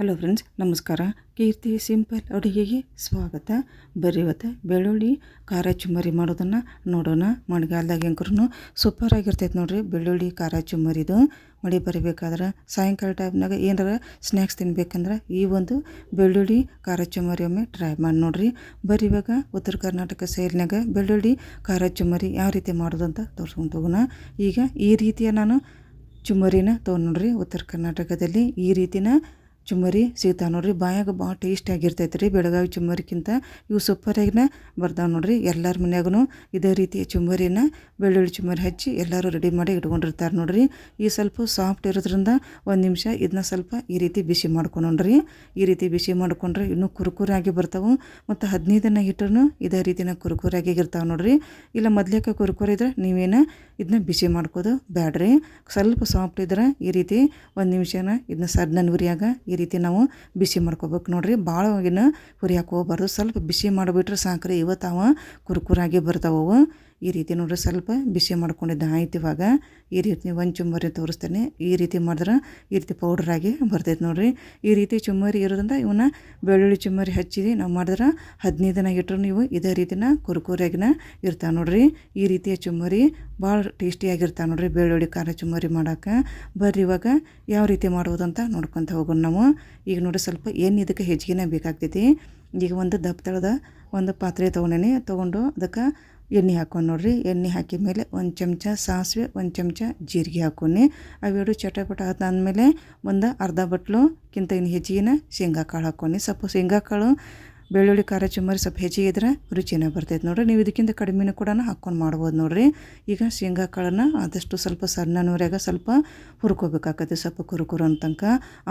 Hello friends, ನಮಸ್ಕಾರ. ಕೀರ್ತಿ simple ಅಡುಗೆಗೆ ಸ್ವಾಗತ. ಬರೀ ಇವತ್ತು ಬೆಳ್ಳುಳ್ಳಿ, ಖಾರ ಚುಮ್ಮರಿ ಮಾಡೋದನ್ನು ನೋಡೋಣ. ಮಳೆಗಾಲದಾಗ ಹೆಂಗ್ರೂ ಸೂಪರ್ ಆಗಿರ್ತೈತೆ ನೋಡ್ರಿ ಬೆಳ್ಳುಳ್ಳಿ, ಖಾರ ಚುಮ್ಮರಿದು. ಮಳೆ ಬರಬೇಕಾದ್ರೆ ಸಾಯಂಕಾಲ ಟೈಮ್ನಾಗ ಏನಾರ ಸ್ನ್ಯಾಕ್ಸ್ ತಿನ್ಬೇಕಂದ್ರೆ ಈ ಒಂದು ಬೆಳ್ಳುಳ್ಳಿ, ಖಾರ ಚುಮ್ಮರಿ ಒಮ್ಮೆ ಟ್ರೈ ಮಾಡಿ ನೋಡಿರಿ. ಬರ್ರಿ ಇವಾಗ ಉತ್ತರ ಕರ್ನಾಟಕ ಸೈಡ್ನಾಗ ಬೆಳ್ಳುಳ್ಳಿ, ಖಾರ ಚುಮ್ಮರಿ ಯಾವ ರೀತಿ ಮಾಡೋದು ಅಂತ ತೋರಿಸ್ಕೊಂಡು ಹೋಗೋಣ. ಈಗ ಈ ರೀತಿಯ ನಾನು ಚುಮ್ಮರಿನ ತೊಗೊಂಡು ನೋಡ್ರಿ. ಉತ್ತರ ಕರ್ನಾಟಕದಲ್ಲಿ ಈ ರೀತಿನ ಚುಮ್ಮರಿ ಸಿಗ್ತಾವೆ ನೋಡ್ರಿ. ಬಾಯಾಗ ಭಾಳ ಟೇಸ್ಟ್ ಆಗಿರ್ತೈತೆ ರೀ ಬೆಳಗಾವಿ ಚುಮ್ಮರಿಕ್ಕಿಂತ. ಇವು ಸೂಪರಾಗಿನ ಬರ್ತಾವೆ ನೋಡ್ರಿ. ಎಲ್ಲರ ಮನ್ಯಾಗೂ ಇದೇ ರೀತಿಯ ಚುಮ್ಮರಿನ ಬೆಳ್ಳುಳ್ಳಿ ಚುಮ್ಮರಿ ಹಚ್ಚಿ ಎಲ್ಲರೂ ರೆಡಿ ಮಾಡಿ ಇಟ್ಕೊಂಡಿರ್ತಾರೆ ನೋಡ್ರಿ. ಈ ಸ್ವಲ್ಪ ಸಾಫ್ಟ್ ಇರೋದ್ರಿಂದ ಒಂದು ನಿಮಿಷ ಇದನ್ನ ಸ್ವಲ್ಪ ಈ ರೀತಿ ಬಿಸಿ ಮಾಡ್ಕೊಂಡ್ರಿ. ಈ ರೀತಿ ಬಿಸಿ ಮಾಡ್ಕೊಂಡ್ರೆ ಇನ್ನೂ ಕುರುಕುರಾಗಿ ಬರ್ತಾವೆ. ಮತ್ತು ಹದಿನೈದನ್ನ ಇಟ್ಟರೂ ಇದೇ ರೀತಿನ ಕುರುಕುರಾಗಿ ಇರ್ತಾವೆ ನೋಡ್ರಿ. ಇಲ್ಲ ಮೊದ್ಲೇಕ ಕುರುಕುರ ಇದ್ರೆ ನೀವೇನು ಇದನ್ನ ಬಿಸಿ ಮಾಡ್ಕೋದು ಬ್ಯಾಡ್ರಿ. ಸ್ವಲ್ಪ ಸಾಫ್ಟ್ ಇದ್ರೆ ಈ ರೀತಿ ಒಂದು ನಿಮಿಷನ ಇದನ್ನ ಸಣ್ಣ ಉರಿಯಾಗ ಈ ರೀತಿ ನಾವು ಬಿಸಿ ಮಾಡ್ಕೋಬೇಕು ನೋಡಿರಿ. ಭಾಳ ಏನು ಹುರಿಯಾಕೆ ಹೋಗ್ಬಾರ್ದು ಸ್ವಲ್ಪ ಬಿಸಿ ಮಾಡಿಬಿಟ್ರೆ ಸಾಕ್ರಿ. ಇವತ್ತು ಅವ ಕುರುಕುರಾಗಿ ಬರ್ತಾವೆ ಈ ರೀತಿ ನೋಡ್ರಿ ಸ್ವಲ್ಪ ಬಿಸಿ ಮಾಡ್ಕೊಂಡಿದ್ದ ಆಯ್ತು ಇವಾಗ. ಈ ರೀತಿ ಒಂದು ಚುಮ್ಮರಿ ತೋರಿಸ್ತೇನೆ. ಈ ರೀತಿ ಮಾಡಿದ್ರೆ ಈ ರೀತಿ ಪೌಡ್ರಾಗಿ ಬರ್ತೈತೆ ನೋಡ್ರಿ. ಈ ರೀತಿ ಚುಮ್ಮರಿ ಇರೋದ್ರಿಂದ ಇವನ್ನ ಬೆಳ್ಳುಳ್ಳಿ ಚುಮ್ಮರಿ ಹಚ್ಚಿದಿ. ನಾವು ಮಾಡಿದ್ರೆ ಹದಿನೈದು ದಿನ ಇಟ್ಟರು ನೀವು ಇದೇ ರೀತಿನ ಕುರುಕುರಿಯಾಗಿನ ಇರ್ತಾವೆ ನೋಡ್ರಿ. ಈ ರೀತಿಯ ಚುಮ್ಮರಿ ಭಾಳ ಟೇಸ್ಟಿಯಾಗಿರ್ತಾವೆ ನೋಡ್ರಿ ಬೆಳ್ಳುಳ್ಳಿ ಖಾರ ಚುಮ್ಮರಿ ಮಾಡೋಕೆ. ಬರ್ರಿ ಇವಾಗ ಯಾವ ರೀತಿ ಮಾಡುವುದಂತ ನೋಡ್ಕೊತ ಹೋಗೋಣ ನಾವು. ಈಗ ನೋಡ್ರಿ ಸ್ವಲ್ಪ ಏನು ಇದಕ್ಕೆ ಹೆಚ್ಚಿಗೆನೇ ಬೇಕಾಗ್ತೈತಿ. ಈಗ ಒಂದು ದಪ್ಪ ತಳದ ಒಂದು ಪಾತ್ರೆ ತೊಗೊಂಡೇನಿ. ತೊಗೊಂಡು ಅದಕ್ಕೆ ಎಣ್ಣೆ ಹಾಕೊಂಡು ನೋಡ್ರಿ. ಎಣ್ಣೆ ಹಾಕಿದ ಮೇಲೆ ಒಂದು ಚಮಚ ಸಾಸಿವೆ, ಒಂದು ಚಮಚ ಜೀರಿಗೆ ಹಾಕೋನಿ ಅವೆರಡು ಚಟಪಟ ಆದಾದ್ಮೇಲೆ ಒಂದು ಅರ್ಧ ಬಟ್ಲುಕ್ಕಿಂತ ಇನ್ನು ಹೆಚ್ಚಿಗೆನ ಶೇಂಗಾ ಕಾಳು ಹಾಕ್ಕೊಂಡು ಸ್ವಲ್ಪ ಶೇಂಗಾ ಕಾಳು, ಬೆಳ್ಳುಳ್ಳಿ, ಖಾರ, ಚುಮ್ಮರಿ ಸ್ವಲ್ಪ ಹೆಚ್ಚಿಗೆ ಇದ್ರೆ ರುಚಿನೇ ಬರ್ತೈತೆ ನೋಡ್ರಿ. ನೀವು ಇದಕ್ಕಿಂತ ಕಡಿಮೆನೂ ಕೂಡ ಹಾಕ್ಕೊಂಡು ಮಾಡ್ಬೋದು ನೋಡ್ರಿ. ಈಗ ಶೇಂಗಾ ಕಾಳನ್ನು ಆದಷ್ಟು ಸ್ವಲ್ಪ ಸಣ್ಣ ನೂರಾಗ ಸ್ವಲ್ಪ ಹುರ್ಕೋಬೇಕಾಗತ್ತೆ ಸ್ವಲ್ಪ ಕುರುಕುರು ಅಂತಂಕ.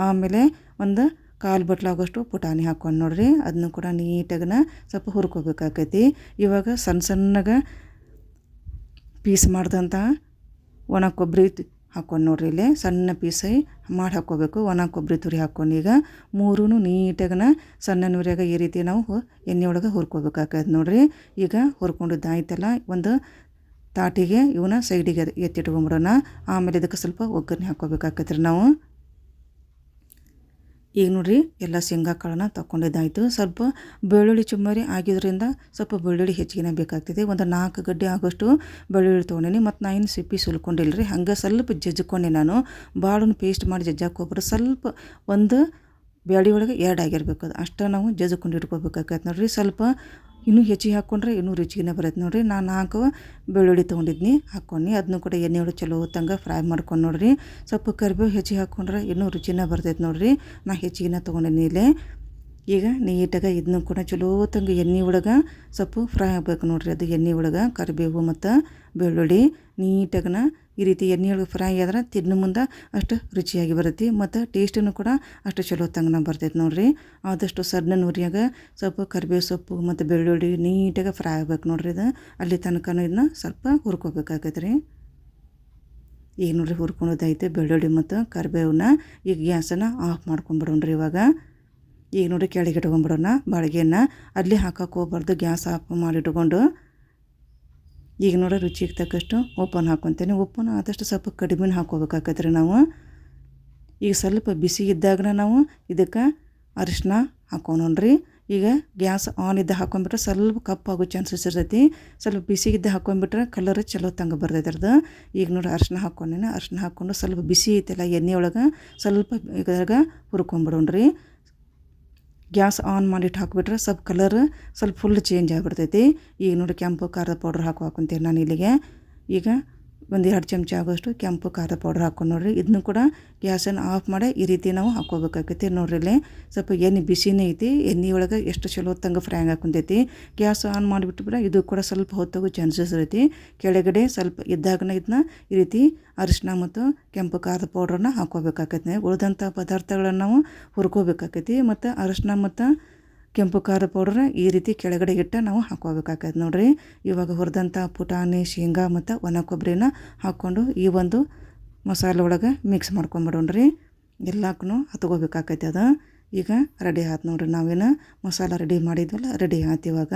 ಆಮೇಲೆ ಒಂದು ಕಾಲು ಬಟ್ಲಾಗೋಷ್ಟು ಪುಟಾಣಿ ಹಾಕ್ಕೊಂಡು ನೋಡ್ರಿ. ಅದನ್ನು ಕೂಡ ನೀಟಾಗನ ಸ್ವಲ್ಪ ಹುರ್ಕೋಬೇಕಾಕೈತಿ. ಇವಾಗ ಸಣ್ಣ ಸಣ್ಣಗೆ ಪೀಸ್ ಮಾಡ್ದಂಥ ಒಣ ಕೊಬ್ಬರಿ ಹಾಕ್ಕೊಂಡು ನೋಡ್ರಿ ಇಲ್ಲಿ. ಸಣ್ಣ ಪೀಸೈ ಮಾಡಿ ಹಾಕ್ಕೋಬೇಕು. ಒಣ ಕೊಬ್ಬರಿ ತುರಿ ಹಾಕ್ಕೊಂಡು ಈಗ ಮೂರೂ ನೀಟಾಗನ ಸಣ್ಣ ನೂರಿಯಾಗ ಈ ರೀತಿ ನಾವು ಎಣ್ಣೆ ಒಳಗೆ ಹುರ್ಕೋಬೇಕಾಗ್ತದೆ ನೋಡ್ರಿ. ಈಗ ಹುರ್ಕೊಂಡಿದ್ದು ಆಯ್ತಲ್ಲ, ಒಂದು ತಾಟಿಗೆ ಇವನ್ನ ಸೈಡಿಗೆ ಎತ್ತಿಟ್ಕೊಂಬಿಡೋಣ. ಆಮೇಲೆ ಇದಕ್ಕೆ ಸ್ವಲ್ಪ ಒಗ್ಗರಣೆ ರೀ ನಾವು. ಈಗ ನೋಡಿರಿ, ಎಲ್ಲ ಶೇಂಗಾ ಕಾಳನ್ನ ತಗೊಂಡಿದ್ದಾಯಿತು ಸ್ವಲ್ಪ ಬೆಳ್ಳುಳ್ಳಿ ಚುಮ್ಮರಿ ಆಗಿದ್ದರಿಂದ ಸ್ವಲ್ಪ ಬೆಳ್ಳುಳ್ಳಿ ಹೆಚ್ಚಿಗೆ ಬೇಕಾಗ್ತಿದೆ. ಒಂದು ನಾಲ್ಕು ಗಡ್ಡೆ ಆಗೋಷ್ಟು ಬೆಳ್ಳುಳ್ಳಿ ತೊಗೊಂಡೀನಿ. ಮತ್ತು ನಾ ಏನು ಸಿಪ್ಪಿ ಸುಲ್ಕೊಂಡಿಲ್ಲ ರೀ ಹಂಗೆ ಸ್ವಲ್ಪ ಜಜ್ಜಿಕೊಂಡೆ ನಾನು. ಭಾಳನ್ನು ಪೇಸ್ಟ್ ಮಾಡಿ ಹೋಗ್ಬಿಟ್ಟು ಸ್ವಲ್ಪ ಒಂದು ಬ್ಯಾಡಿ ಒಳಗೆ ಎರಡು ಆಗಿರ್ಬೇಕು. ಅದು ಅಷ್ಟು ನಾವು ಜಜ್ಜಿಕೊಂಡು ಇಟ್ಕೋಬೇಕಾಗತ್ತೆ ನೋಡಿರಿ. ಸ್ವಲ್ಪ ಇನ್ನೂ ಹೆಚ್ಚಿಗೆ ಹಾಕ್ಕೊಂಡ್ರೆ ಇನ್ನೂ ರುಚಿಗೆ ಬರುತ್ತೆ ನೋಡಿರಿ. ನಾನು ನಾಲ್ಕು ಬೆಳ್ಳುಳ್ಳಿ ತೊಗೊಂಡಿದ್ನಿ ಹಾಕ್ಕೊಂಡು ಅದನ್ನು ಕೂಡ ಎಣ್ಣೆ ಒಳಗೆ ಚಲೋ ಹೊತ್ತಂಗೆ ಫ್ರೈ ಮಾಡ್ಕೊಂಡು ನೋಡಿರಿ. ಸ್ವಲ್ಪ ಕರಿಬೇವು ಹೆಚ್ಚಿಗೆ ಹಾಕ್ಕೊಂಡ್ರೆ ಇನ್ನೂ ರುಚಿನೇ ಬರ್ತೈತೆ ನೋಡಿರಿ. ನಾ ಹೆಚ್ಚಿಗೆನೇ ತೊಗೊಂಡಿನಿ ಇಲ್ಲೇ. ಈಗ ನೀಟಾಗಿ ಇದನ್ನು ಕೂಡ ಚಲೋ ತಂಗ ಎಣ್ಣೆ ಒಳಗೆ ಸ್ವಲ್ಪ ಫ್ರೈ ಆಗಬೇಕು ನೋಡಿರಿ. ಅದು ಎಣ್ಣೆ ಒಳಗೆ ಕರಿಬೇವು ಮತ್ತು ಬೆಳ್ಳುಳ್ಳಿ ನೀಟಾಗನ ಈ ರೀತಿ ಎಣ್ಣೆ ಒಳಗೆ ಫ್ರೈ ಆದ್ರೆ ತಿನ್ನು ಮುಂದೆ ಅಷ್ಟು ರುಚಿಯಾಗಿ ಬರುತ್ತೆ. ಮತ್ತು ಟೇಸ್ಟನ್ನು ಕೂಡ ಅಷ್ಟು ಚಲೋ ತಂಗನ ಬರ್ತೈತೆ ನೋಡಿರಿ. ಆದಷ್ಟು ಸಣ್ಣ ನೂರಿಯಾಗ ಸ್ವಲ್ಪ ಕರಿಬೇವು ಸೊಪ್ಪು ಮತ್ತು ಬೆಳ್ಳುಳ್ಳಿ ನೀಟಾಗಿ ಫ್ರೈ ಆಗ್ಬೇಕು ನೋಡಿರಿ. ಇದು ಅಲ್ಲಿ ತನಕನೂ ಇದನ್ನ ಸ್ವಲ್ಪ ಹುರ್ಕೋಬೇಕಾಗೈತೆ ರೀ ಈಗ ನೋಡ್ರಿ ಹುರ್ಕೊಳೋದೈತೆ ಬೆಳ್ಳುಳ್ಳಿ ಮತ್ತು ಕರಿಬೇವನ್ನ ಈಗ ಗ್ಯಾಸನ್ನು ಆಫ್ ಮಾಡ್ಕೊಂಬಿಡೋಣ್ರಿ ಇವಾಗ. ಈಗ ನೋಡಿ ಕೆಳಗೆ ಇಟ್ಕೊಂಡ್ಬಿಡೋಣ. ಬಾಳಿಗೆನ ಅಲ್ಲಿ ಹಾಕೋಕೆ ಹೋಗ್ಬಾರ್ದು. ಗ್ಯಾಸ್ ಆಫ್ ಮಾಡಿ ಇಟ್ಕೊಂಡು. ಈಗ ನೋಡಿ ರುಚಿಗೆ ತಕ್ಕಷ್ಟು ಓಪನ್ ಹಾಕ್ಕೊತೇನೆ. ಉಪ್ಪನ್ನು ಆದಷ್ಟು ಸ್ವಲ್ಪ ಕಡಿಮೆ ಹಾಕ್ಕೋಬೇಕಾಗತ್ತೆ ನಾವು. ಈಗ ಸ್ವಲ್ಪ ಬಿಸಿ ಇದ್ದಾಗ ನಾವು ಇದಕ್ಕೆ ಅರಿಶಿನ ಹಾಕೋಣ್ರಿ ಈಗ ಗ್ಯಾಸ್ ಆನ್ ಇದ್ದ ಹಾಕೊಂಡ್ಬಿಟ್ರೆ ಸ್ವಲ್ಪ ಕಪ್ಪಾಗೋ ಚಾನ್ಸಸ್ ಇರ್ತೈತಿ. ಸ್ವಲ್ಪ ಬಿಸಿ ಇದ್ದ ಹಾಕೊಂಡ್ಬಿಟ್ರೆ ಕಲರ್ ಚಲೋ ತಂಗ ಬರ್ತೈತೆ ಅದ್ರದ್ದು ಈಗ ನೋಡಿ ಅರ್ಶಿನ ಹಾಕ್ಕೊಂಡೇನೆ. ಅರ್ಶಿನ ಹಾಕ್ಕೊಂಡು ಸ್ವಲ್ಪ ಬಿಸಿ ಐತೆಲ್ಲ ಎಣ್ಣೆ ಒಳಗೆ ಸ್ವಲ್ಪ ಇದ್ರಾಗ ಹುರ್ಕೊಂಬಿಡೋಣ್ರಿ ಗ್ಯಾಸ್ ಆನ್ ಮಾಡಿಟ್ಟು ಹಾಕಿಬಿಟ್ರೆ ಸ್ವಲ್ಪ ಕಲರ್ ಸ್ವಲ್ಪ ಫುಲ್ ಚೇಂಜ್ ಆಗಿಬಿಡ್ತೈತಿ. ಈಗ ನೋಡಿ ಕೆಂಪು ಖಾರದ ಪೌಡ್ರ್ ಹಾಕು ಹಾಕೊಂತೀನಿ ನಾನು ಇಲ್ಲಿಗೆ. ಈಗ ಒಂದು ಎರಡು ಚಮಚ ಆಗೋಷ್ಟು ಕೆಂಪು ಖಾರದ ಪೌಡ್ರ್ ಹಾಕೊಂಡು ನೋಡ್ರಿ. ಇದನ್ನು ಕೂಡ ಗ್ಯಾಸನ್ನು ಆಫ್ ಮಾಡಿ ಈ ರೀತಿ ನಾವು ಹಾಕ್ಕೋಬೇಕಾಗೈತಿ ನೋಡ್ರಿ ಸ್ವಲ್ಪ ಎಣ್ಣೆ ಬಿಸಿನೇ ಐತಿ. ಎಣ್ಣೆ ಒಳಗೆ ಎಷ್ಟು ಚಲೋ ಹೊತ್ತಂಗೆ ಫ್ರೈ ಹಾಕೊಂತೈತಿ ಗ್ಯಾಸ್ ಆನ್ ಮಾಡಿಬಿಟ್ಟು ಇದು ಕೂಡ ಸ್ವಲ್ಪ ಹೊತ್ತೋಗೋ ಚಾನ್ಸಸ್ ಇರೈತಿ. ಕೆಳಗಡೆ ಸ್ವಲ್ಪ ಇದ್ದಾಗನ ಇದನ್ನ ಈ ರೀತಿ ಅರಿಶಿನ ಮತ್ತು ಕೆಂಪು ಖಾರದ ಪೌಡ್ರನ್ನ ಹಾಕೋಬೇಕಾಗೈತಿ ಉಳಿದಂಥ ಪದಾರ್ಥಗಳನ್ನು ನಾವು ಹುರ್ಕೋಬೇಕಾಗೈತಿ ಮತ್ತು ಅರಿಶಿನ ಮತ್ತು ಕೆಂಪು ಖಾರದ ಪೌಡ್ರ್ ಈ ರೀತಿ ಕೆಳಗಡೆ ಇಟ್ಟು ನಾವು ಹಾಕೋಬೇಕಾಗ್ತದೆ ನೋಡಿರಿ. ಇವಾಗ ಹುರಿದಂಥ ಪುಟಾಣಿ, ಶೇಂಗಾ ಮತ್ತು ಒಣ ಕೊಬ್ಬರಿನ ಹಾಕ್ಕೊಂಡು ಈ ಒಂದು ಮಸಾಲೆ ಒಳಗೆ ಮಿಕ್ಸ್ ಮಾಡ್ಕೊಂಬಿಡೋಣ್ರಿ. ಎಲ್ಲಕ್ಕೂ ಹತ್ಕೋಬೇಕಾಗೈತೆ ಅದು. ಈಗ ರೆಡಿ ಆಯ್ತು ನೋಡಿರಿ ನಾವೇನು ಮಸಾಲೆ ರೆಡಿ ಮಾಡಿದ್ವಲ್ಲ ರೆಡಿ ಆಯ್ತು ಇವಾಗ.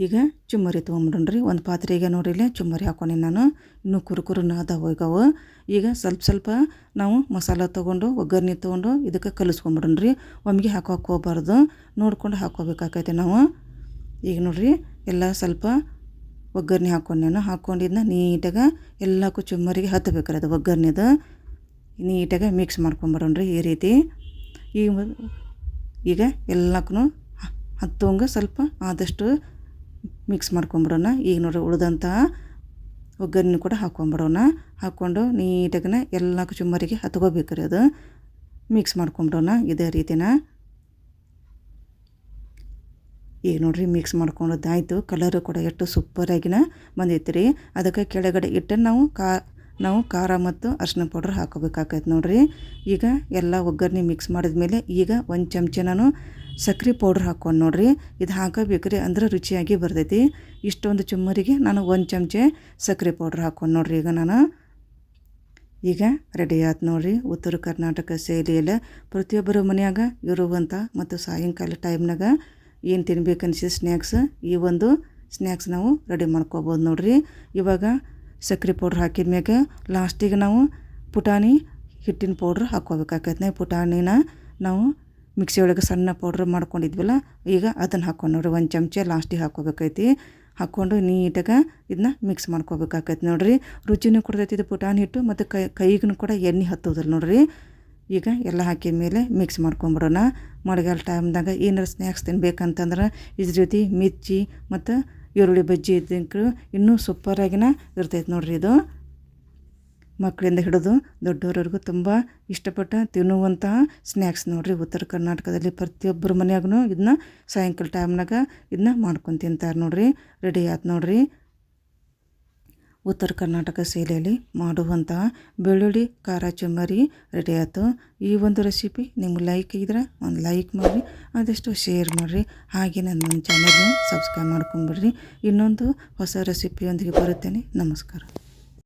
ಈಗ ಚುಮ್ಮರಿ ತೊಗೊಂಬಿಡೋಣ್ರಿ. ಒಂದು ಪಾತ್ರೆಗೆ ಇಲ್ಲೇ ಚುಮ್ಮರಿ ಹಾಕೊಂಡಿ ನಾನು. ಇನ್ನೂ ಕುರುಕುರು ನಾದ ಈಗವು ಈಗ ಸ್ವಲ್ಪ ಸ್ವಲ್ಪ ನಾವು ಮಸಾಲ ತೊಗೊಂಡು, ಒಗ್ಗರಣೆ ತೊಗೊಂಡು ಇದಕ್ಕೆ ಕಲಿಸ್ಕೊಂಬಿಡೋಣ್ರಿ. ಒಮ್ಮೆಗೆ ಹಾಕೋಕೆ ಹೋಗ್ಬಾರ್ದು. ನೋಡ್ಕೊಂಡು ಹಾಕ್ಕೋಬೇಕಾಕೈತೆ ನಾವು. ಈಗ ನೋಡಿರಿ, ಎಲ್ಲ ಸ್ವಲ್ಪ ಒಗ್ಗರಣೆ ಹಾಕ್ಕೊಂಡು ನಾನು. ಹಾಕ್ಕೊಂಡಿದ್ನ ನೀಟಾಗಿ ಎಲ್ಲಕ್ಕೂ ಚುಮ್ಮರಿಗೆ ಹತ್ತಬೇಕ್ರಿ ಅದು ಒಗ್ಗರಣೆದು. ನೀಟಾಗಿ ಮಿಕ್ಸ್ ಮಾಡ್ಕೊಂಬಿಡೋಣ್ರಿ ಈ ರೀತಿ. ಈಗ ಈಗ ಎಲ್ಲಕ್ಕೂ ಹತ್ತೋಂಗೆ ಸ್ವಲ್ಪ ಆದಷ್ಟು ಮಿಕ್ಸ್ ಮಾಡ್ಕೊಂಬಿಡೋಣ. ಈಗ ನೋಡಿ ಉಳಿದಂತಹ ಒಗ್ಗರಣೆ ಕೂಡ ಹಾಕ್ಕೊಂಬಿಡೋಣ ಹಾಕ್ಕೊಂಡು ನೀಟಾಗಿನ ಎಲ್ಲ ಚುಮ್ಮರಿಗೆ ಹತ್ಕೋಬೇಕ್ರಿ ಅದು. ಮಿಕ್ಸ್ ಮಾಡ್ಕೊಂಬಿಡೋಣ ಇದೇ ರೀತಿನ. ಈಗ ನೋಡಿರಿ ಮಿಕ್ಸ್ ಮಾಡ್ಕೊಂಡದ್ದಾಯಿತು. ಕಲರು ಕೂಡ ಎಷ್ಟು ಸೂಪರಾಗಿನ ಬಂದೈತೆ ರೀ ಅದಕ್ಕೆ ಕೆಳಗಡೆ ಇಟ್ಟು ನಾವು ಕಾ ನಾವು ಖಾರ ಮತ್ತು ಅರ್ಶಿನ ಪೌಡ್ರ್ ಹಾಕೋಬೇಕಾಗೈತೆ ನೋಡಿರಿ. ಈಗ ಎಲ್ಲ ಒಗ್ಗರಣೆ ಮಿಕ್ಸ್ ಮಾಡಿದ್ಮೇಲೆ ಈಗ ಒಂದು ಚಮಚ ನಾನು ಸಕ್ರೆ ಪೌಡ್ರ್ ಹಾಕ್ಕೊಂಡು ನೋಡಿರಿ. ಇದು ಹಾಕಬೇಕು ರೀ ಅಂದ್ರೆ ರುಚಿಯಾಗಿ ಬರ್ತೈತಿ. ಇಷ್ಟೊಂದು ಚುಮ್ಮರಿಗೆ ನಾನು ಒಂದು ಚಮಚೆ ಸಕ್ರೆ ಪೌಡ್ರ್ ಹಾಕ್ಕೊಂಡು ನೋಡಿರಿ ಈಗ ನಾನು. ಈಗ ರೆಡಿ ಆಯ್ತು ನೋಡಿರಿ. ಉತ್ತರ ಕರ್ನಾಟಕ ಶೈಲಿಯಲ್ಲ ಪ್ರತಿಯೊಬ್ಬರ ಮನೆಯಾಗ ಇರುವಂಥ ಮತ್ತು ಸಾಯಂಕಾಲ ಟೈಮ್ನಾಗ ಏನು ತಿನ್ಬೇಕು ಸ್ನ್ಯಾಕ್ಸ್ ಈ ಒಂದು ಸ್ನ್ಯಾಕ್ಸ್ ನಾವು ರೆಡಿ ಮಾಡ್ಕೋಬೋದು ನೋಡಿರಿ. ಇವಾಗ ಸಕ್ರೆ ಪೌಡ್ರ್ ಹಾಕಿದ ಮ್ಯಾಗ ಲಾಸ್ಟಿಗೆ ನಾವು ಪುಟಾಣಿ, ಹಿಟ್ಟಿನ ಪೌಡ್ರ್ ಹಾಕ್ಕೋಬೇಕಾಗತ್ತೆ. ಪುಟಾಣಿನ ನಾವು ಮಿಕ್ಸಿ ಒಳಗೆ ಸಣ್ಣ ಪೌಡ್ರ್ ಮಾಡ್ಕೊಂಡಿದ್ವಲ್ಲ, ಈಗ ಅದನ್ನು ಹಾಕ್ಕೊಂಡು ನೋಡ್ರಿ. ಒಂದು ಚಮಚ ಲಾಸ್ಟಿಗೆ ಹಾಕ್ಕೋಬೇಕೈತಿ ಹಾಕ್ಕೊಂಡು ನೀಟಾಗಿ ಇದನ್ನ ಮಿಕ್ಸ್ ಮಾಡ್ಕೋಬೇಕಾಗೈತೆ ನೋಡ್ರಿ. ರುಚಿನೂ ಕೊಡ್ತೈತಿ ಇದು ಪುಟಾಣಿ, ಹಿಟ್ಟು ಮತ್ತು ಕೈ ಕೈಗೂ ಕೂಡ ಎಣ್ಣೆ ಹತ್ತೋದಿಲ್ಲ ನೋಡ್ರಿ. ಈಗ ಎಲ್ಲ ಹಾಕಿದ ಮೇಲೆ ಮಿಕ್ಸ್ ಮಾಡ್ಕೊಂಬಿಡೋಣ. ಮಳೆಗಾಲ ಟೈಮ್ದಾಗ ಏನಾರು ಸ್ನ್ಯಾಕ್ಸ್ ತಿನ್ಬೇಕಂತಂದ್ರೆ ಇದ್ರ ಜೊತೆ ಮಿರ್ಚಿ ಮತ್ತು ಈರುಳ್ಳಿ ಬಜ್ಜಿ ಇದ್ದಂಕು ಇನ್ನೂ ಸೂಪರಾಗಿನ ಇರ್ತೈತೆ ನೋಡ್ರಿ ಇದು. ಮಕ್ಕಳಿಂದ ಹಿಡಿದು ದೊಡ್ಡವ್ರವ್ರಿಗೂ ತುಂಬ ಇಷ್ಟಪಟ್ಟು ತಿನ್ನುವಂತಹ ಸ್ನ್ಯಾಕ್ಸ್ ನೋಡ್ರಿ ಉತ್ತರ ಕರ್ನಾಟಕದಲ್ಲಿ ಪ್ರತಿಯೊಬ್ಬರ ಮನೆಯಾಗೂ ಇದನ್ನ ಸಾಯಂಕಾಲ ಟೈಮ್ನಾಗ ಇದನ್ನ ಮಾಡ್ಕೊಂಡು ತಿಂತಾರೆ ನೋಡ್ರಿ. ರೆಡಿ ಆಯ್ತು ನೋಡ್ರಿ. ಉತ್ತರ ಕರ್ನಾಟಕ ಶೈಲಿಯಲ್ಲಿ ಮಾಡುವಂತಹ ಬೆಳ್ಳುಳ್ಳಿ, ಖಾರ ಚುಮ್ಮರಿ ರೆಡಿ ಆಯಿತು. ಈ ಒಂದು ರೆಸಿಪಿ ನಿಮ್ಗೆ ಲೈಕ್ ಇದ್ರೆ ಒಂದು ಲೈಕ್ ಮಾಡಿ, ಆದಷ್ಟು ಶೇರ್ ಮಾಡಿರಿ. ಹಾಗೆ ನನ್ನ ಚಾನಲ್ನ ಸಬ್ಸ್ಕ್ರೈಬ್ ಮಾಡ್ಕೊಂಬಿಡ್ರಿ. ಇನ್ನೊಂದು ಹೊಸ ರೆಸಿಪಿಯೊಂದಿಗೆ ಬರುತ್ತೇನೆ. ನಮಸ್ಕಾರ.